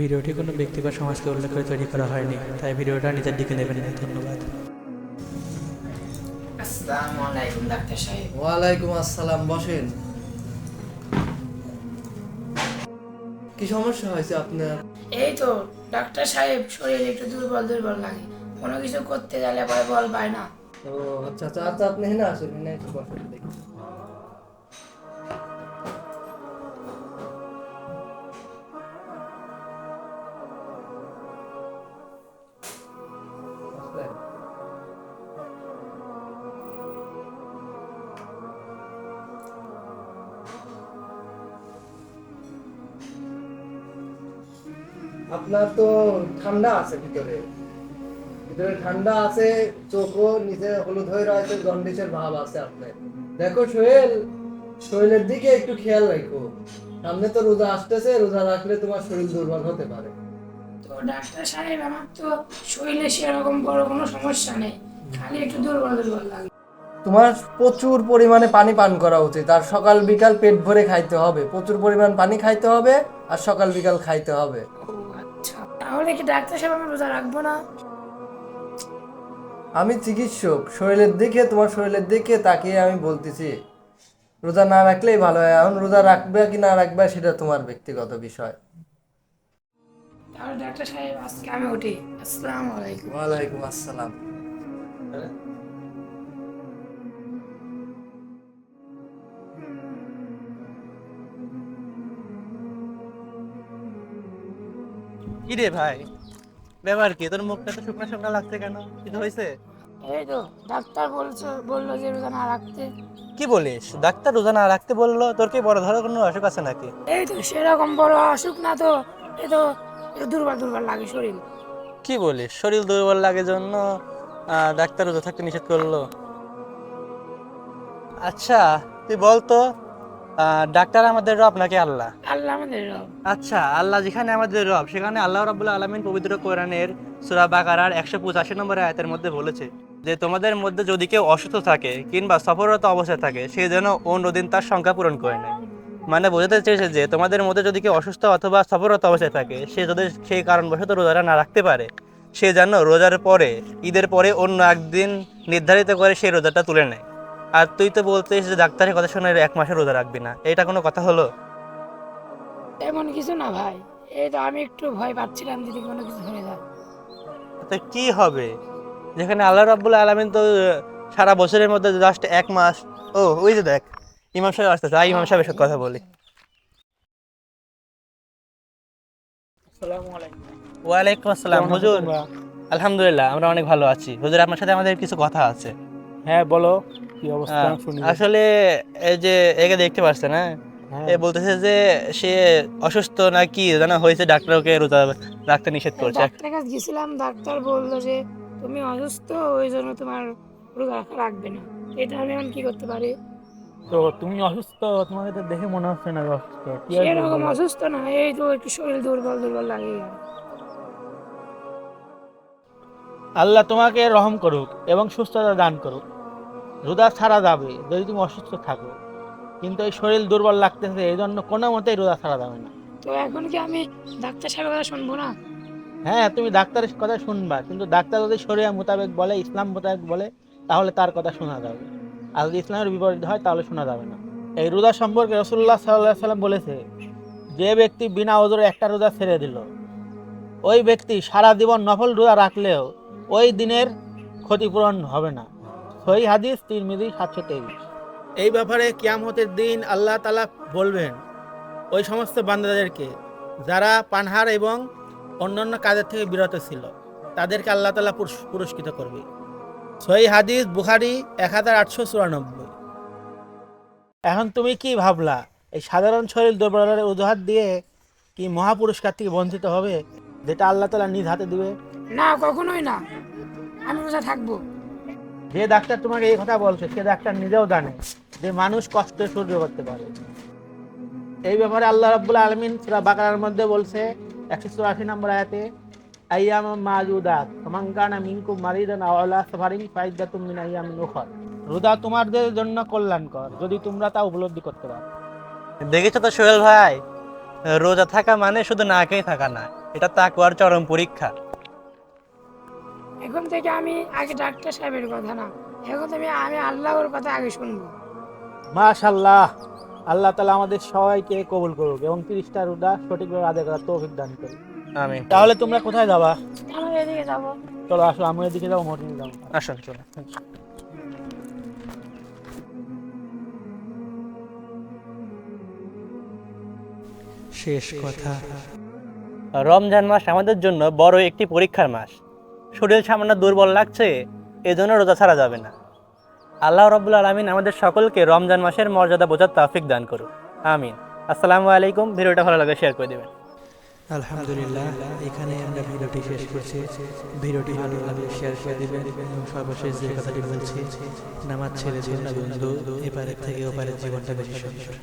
ভিডিওটি কোনো ব্যক্তি বা সমাজকে উল্লেখ করে তৈরি করা হয়নি তাই ভিডিওটা নিজের দিকে নেবেন না ধন্যবাদ। আসসালামু আলাইকুম ডাক্তার সাহেব। ওয়ালাইকুম আসসালাম বসেন। কি সমস্যা হয়েছে আপনার? এই তো ডাক্তার সাহেব শরীর একটু দুর্বল দুর্বল লাগে। কোনো কিছু করতে গেলে পরে বল পায় না। ও আচ্ছা আচ্ছা আচ্ছা আপনি হেনে আসুন হেনে একটু বসেন দেখি। আপনার তো ঠান্ডা আছে ভিতরে। ভিতরে ঠান্ডা আছে চোখও নিচে হলুদ হয়ে রয়েছে জন্ডিসের ভাব আছে আপনার। দেখো সোহেল সোহেলের দিকে একটু খেয়াল রাখো। সামনে তো রোজা আসতেছে রোজা রাখলে তোমার শরীর দুর্বল হতে পারে। তো ডাক্তার সাহেব আমার তো শরীরে সেরকম বড় কোনো সমস্যা নেই। খালি একটু দুর্বল দুর্বল লাগে। তোমার প্রচুর পরিমাণে পানি পান করা উচিত। আর সকাল বিকাল পেট ভরে খাইতে হবে। প্রচুর পরিমাণ পানি খাইতে হবে আর সকাল বিকাল খাইতে হবে। তাহলে কি ডাক্তার সাহেব আমি রোজা রাখব না? আমি চিকিৎসক শরীরের দিকে তোমার শরীরের দিকে তাকিয়ে আমি বলতেছি রোজা না রাখলেই ভালো হয়। এখন রোজা রাখবে কি না রাখবে সেটা তোমার ব্যক্তিগত বিষয়। তাহলে ডাক্তার সাহেব আজকে আমি উঠি। আসসালামু আলাইকুম। ওয়ালাইকুম আসসালাম। কি রে ভাই ব্যাপার কি? তোর মুখটা তো শুকনা শুকনা লাগছে কেন? কিছু হয়েছে? এই তো ডাক্তার বলছো বলল যে রোজা না রাখতে। কি বলিস? ডাক্তার রোজা না রাখতে বলল? তোর কি বড় ধরনের কোনো অসুখ আছে নাকি? এই তো সেরকম বড় অসুখ না তো। এই তো একটু দুর্বল দুর্বল লাগে শরীর। কি বলিস? শরীর দুর্বল লাগে জন্য ডাক্তার রোজা থাকতে নিষেধ করল। আচ্ছা তুই বল তো ডাক্তার আমাদের রব নাকি আল্লাহ? আল্লাহ আমাদের রব। আচ্ছা আল্লাহ যেখানে আমাদের রব সেখানে আল্লাহ রাবুল্লাহ আলমিন পবিত্র কোরআনের সুরা বাকারার একশো পঁচাশি নম্বর আয়াতের মধ্যে বলেছে যে তোমাদের মধ্যে যদি কেউ অসুস্থ থাকে কিংবা সফররত অবস্থায় থাকে সে যেন অন্যদিন তার সংখ্যা পূরণ করে নেয়। মানে বোঝাতে চেয়েছে যে তোমাদের মধ্যে যদি কেউ অসুস্থ অথবা সফররত অবস্থায় থাকে সে যদি সেই কারণবশত রোজাটা না রাখতে পারে সে যেন রোজার পরে ঈদের পরে অন্য একদিন নির্ধারিত করে সেই রোজাটা তুলে নেয়। আর তুই তো বলছিস যে ডাক্তারের কথা শুনে এক মাসে রোজা রাখবি না। এটা কোনো কথা হলো? এমন কিছু না ভাই। এই তো আমি একটু ভয় পাচ্ছিলাম যদি কোনো কিছু হয়ে যায়। তো কি হবে? যেখানে আল্লাহ রাব্বুল আলামিন তো সারা বছরের মধ্যে জাস্ট এক মাস ও ওই যে দেখ ইমাম সাহেব আসতেছে। আই ইমাম সাহেবের সাথে কথা বলি। ওয়ালাইকুম আসসালাম। হুজুর আলহামদুলিল্লাহ আমরা অনেক ভালো আছি। হুজুর আপনার সাথে আমাদের কিছু কথা আছে। হ্যাঁ বলো কি অবস্থা? শুনি। আসলে এই যে একে দেখতে পাচ্ছেন হ্যাঁ হ্যাঁ। এ বলতেছে যে সে অসুস্থ না কি জানা হয়েছে ডাক্তার ওকে রোজা রাখতে নিষেধ করছে। ডাক্তারের কাছে গেছিলাম ডাক্তার বলল যে তুমি অসুস্থ ওই জন্য তোমার রোজা রাখা রাখবে না। এটা আমি এখন কি করতে পারি? তো তুমি অসুস্থ তোমাকে তো দেখে মনে হচ্ছে না অসুস্থ। কি আর সেরকম বলব? অসুস্থ না এই তো একটু শরীর দুর্বল দুর্বল লাগে। আল্লাহ তোমাকে রহম করুক এবং সুস্থতা দান করুক। রোজা ছাড়া যাবে যদি তুমি অসুস্থ থাকো। কিন্তু এই শরীর দুর্বল লাগতেছে এই জন্য কোনো মতেই রোজা ছাড়া যাবে না। তো এখন কি আমি ডাক্তার সাহেবের কথা শুনব না? হ্যাঁ তুমি ডাক্তারের কথা শুনবা কিন্তু ডাক্তার যদি শরীর মোতাবেক বলে ইসলাম মোতাবেক বলে তাহলে তার কথা শোনা যাবে। আর যদি ইসলামের বিপরীত হয় তাহলে শোনা যাবে না। এই রোজা সম্পর্কে রসুল্লাহ সাল্লাহ সাল্লাম বলেছে যে ব্যক্তি বিনা ওজোরে একটা রোজা ছেড়ে দিল ওই ব্যক্তি সারা জীবন নফল রোজা রাখলেও ওই দিনের ক্ষতিপূরণ হবে না। সই হাদিস তিন মিদি সাতশো তেইশ। এই ব্যাপারে কিয়ামতের দিন আল্লাহ তালা বলবেন ওই সমস্ত বান্দাদেরকে যারা পানহার এবং অন্যান্য কাজের থেকে বিরত ছিল তাদেরকে আল্লাহ তালা পুরস্কৃত করবে। সই হাদিস বুখারি এক হাজার আটশো চুরানব্বই। এখন তুমি কি ভাবলা এই সাধারণ শরীর দুর্বলের অজুহাত দিয়ে কি মহাপুরস্কার থেকে বঞ্চিত হবে যেটা আল্লাহ তালা নিজ হাতে দিবে? না কখনোই না। আমি রোজা থাকব। যে ডাক্তার তোমাকে এই কথা বলছে, সে ডাক্তার নিজেও জানে যে মানুষ কষ্ট সহ্য করতে পারে। এই ব্যাপারে আল্লাহ রাব্বুল আলমিন সুরা বাকারার মধ্যে বলছে, একশো চুরাশি নম্বর আয়াতে, আইয়াম মাজুদাত সমাঙ্কানা মিনকু মারিদান আওয়ালা সাফারিং ফাইদাতুম মিন আইয়ামিন উখর। রোজা তোমাদের জন্য কল্যাণকর, যদি তোমরা তা উপলব্ধি করতে পারো। দেখেছ তো সোহেল ভাই? রোজা থাকা মানে শুধু না খেয়ে থাকা না, এটা তাকুয়ার চরম পরীক্ষা। এখন থেকে আমি আগে ডাক্তার সাহেবের কথা না এখন থেকে আমি আল্লাহর কথা আগে শুনব। মাশাল্লাহ আল্লাহ তালা আমাদের সবাইকে কবুল করুক এবং তিরিশটা রোজা সঠিকভাবে আদায় করার তৌফিক দান করুক। আমি তাহলে তোমরা কোথায় যাবা? আমরা এদিকে যাব। চলো আসো আমি এদিকে যাব মোটিং যাব। আসুন চলুন শেষ কথা। রমজান মাস আমাদের জন্য বড় একটি পরীক্ষার মাস। শরীর সামান্য দুর্বল লাগছে, এজন্য রোজা ছাড়া যাবে না। আল্লাহ রব্বুল আলমিন আমাদের সকলকে রমজান মাসের মর্যাদা বোঝার তাফিক দান করুক আমিন। আসসালামু আলাইকুম, ভিডিওটা ভালো লাগে শেয়ার করে দেবেন। আলহামদুলিল্লাহ, এখানে আমরা ভিডিওটি শেষ করছি। ভিডিওটি ভালো লাগলে শেয়ার করে দিবেন এবং সর্বশেষ যে কথাটি বলছি, নামাজ ছেড়ে দিন না বন্ধু, এপারের থেকে ওপারের জীবনটা বেশি সুন্দর।